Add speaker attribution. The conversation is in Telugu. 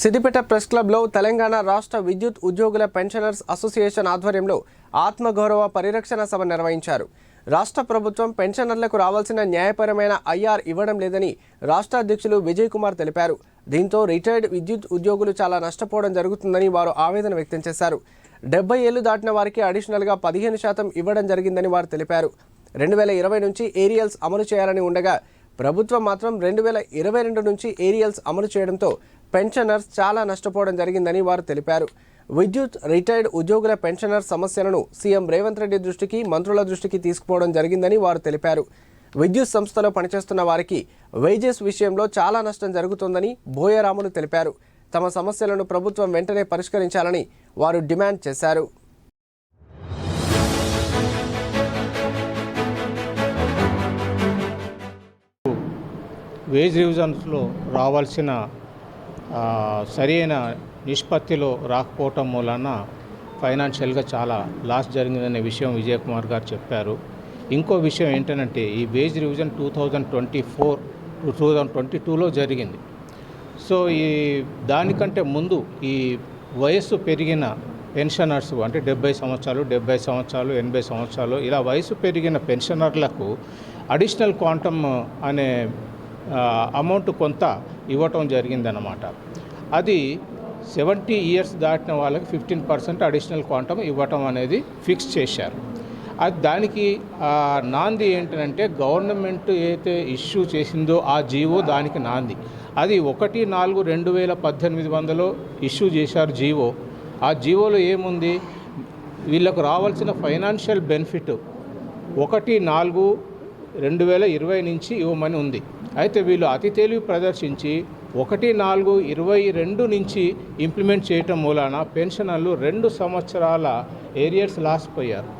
Speaker 1: సిద్దిపేట ప్రెస్ క్లబ్లో తెలంగాణ రాష్ట్ర విద్యుత్ ఉద్యోగుల పెన్షనర్స్ అసోసియేషన్ ఆధ్వర్యంలో ఆత్మగౌరవ పరిరక్షణ సభ నిర్వహించారు. రాష్ట్ర ప్రభుత్వం పెన్షనర్లకు రావాల్సిన న్యాయపరమైన ఐఆర్ ఇవ్వడం లేదని రాష్ట్ర అధ్యక్షులు విజయ్ కుమార్ తెలిపారు. దీంతో రిటైర్డ్ విద్యుత్ ఉద్యోగులు చాలా నష్టపోవడం జరుగుతుందని వారు ఆవేదన వ్యక్తం చేశారు. డెబ్బై ఏళ్ళు దాటిన వారికి అడిషనల్గా పదిహేను శాతం ఇవ్వడం జరిగిందని వారు తెలిపారు. రెండు వేల ఇరవై నుంచి ఏరియల్స్ అమలు చేయాలని ఉండగా ప్రభుత్వం మాత్రం రెండు వేల ఇరవై రెండు నుంచి ఏరియల్స్ అమలు చేయడంతో పెన్షనర్స్ చాలా నష్టపోవడం జరిగిందని వారు తెలిపారు. విద్యుత్ రిటైర్డ్ ఉద్యోగుల పెన్షనర్ సమస్యలను సీఎం రేవంత్ రెడ్డి దృష్టికి మంత్రుల దృష్టికి తీసుకుపోవడం జరిగిందని వారు తెలిపారు. విద్యుత్ సంస్థలో పనిచేస్తున్న వారికి వేజెస్ విషయంలో చాలా నష్టం జరుగుతోందని బోయరాములు తెలిపారు. తమ సమస్యలను ప్రభుత్వం వెంటనే పరిష్కరించాలని వారు డిమాండ్ చేశారు.
Speaker 2: వేజ్ రివిజన్స్లో రావాల్సిన సరైన నిష్పత్తిలో రాకపోవటం మూలన ఫైనాన్షియల్గా చాలా లాస్ జరిగిందనే విషయం విజయ్ కుమార్ గారు చెప్పారు. ఇంకో విషయం ఏంటంటే ఈ wage revision two thousand twenty four two thousand twenty టూలో జరిగింది. సో ఈ దానికంటే ముందు ఈ వయస్సు పెరిగిన పెన్షనర్స్ అంటే డెబ్బై సంవత్సరాలు డెబ్బై సంవత్సరాలు ఎనభై సంవత్సరాలు ఇలా వయసు పెరిగిన పెన్షనర్లకు అడిషనల్ క్వాంటమ్ అనే అమౌంట్ కొంత ఇవ్వటం జరిగిందన్నమాట. అది సెవెంటీ ఇయర్స్ దాటిన వాళ్ళకి ఫిఫ్టీన్ పర్సెంట్ అడిషనల్ క్వాంటమ్ ఇవ్వటం అనేది ఫిక్స్ చేశారు. అది దానికి నాంది ఏంటంటే గవర్నమెంట్ ఏదైతే ఇష్యూ చేసిందో ఆ జీవో దానికి నాంది. అది ఒకటి నాలుగు రెండు వేల పద్దెనిమిది వందలో ఇష్యూ చేశారు జీవో. ఆ జీవోలో ఏముంది? వీళ్ళకు రావాల్సిన ఫైనాన్షియల్ బెనిఫిట్ ఒకటి నాలుగు రెండు వేల ఇరవై నుంచి ఇవ్వమని ఉంది. అయితే వీళ్ళు అతి తెలివి ప్రదర్శించి ఒకటి నాలుగు ఇరవై రెండు నుంచి ఇంప్లిమెంట్ చేయటం మూలాన పెన్షనర్లు రెండు సంవత్సరాల ఏరియర్స్ లాస్ పోయారు.